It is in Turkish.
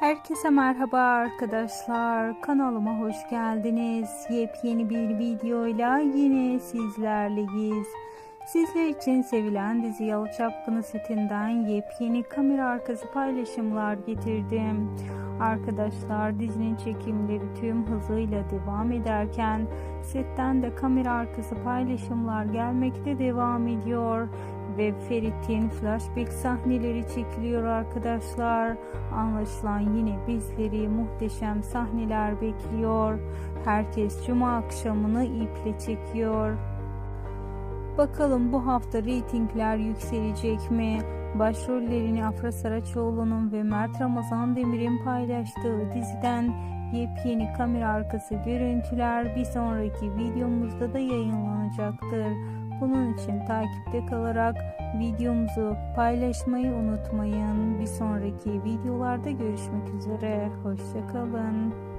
Herkese merhaba arkadaşlar. Kanalıma hoş geldiniz. Yepyeni bir videoyla yine sizlerleyiz. Sizler için sevilen dizi Yalı Çapkını setinden yepyeni kamera arkası paylaşımlar getirdim. Arkadaşlar dizinin çekimleri tüm hızıyla devam ederken setten de kamera arkası paylaşımlar gelmekte devam ediyor ve Ferit'in flashback sahneleri çekiliyor arkadaşlar. Anlaşılan yine bizleri muhteşem sahneler bekliyor. Herkes cuma akşamını iple çekiyor. Bakalım bu hafta reytingler yükselecek mi? Başrollerini Afra Saraçoğlu'nun ve Mert Ramazan Demir'in paylaştığı diziden yepyeni kamera arkası görüntüler bir sonraki videomuzda da yayınlanacaktır. Bunun için takipte kalarak videomuzu paylaşmayı unutmayın. Bir sonraki videolarda görüşmek üzere. Hoşçakalın.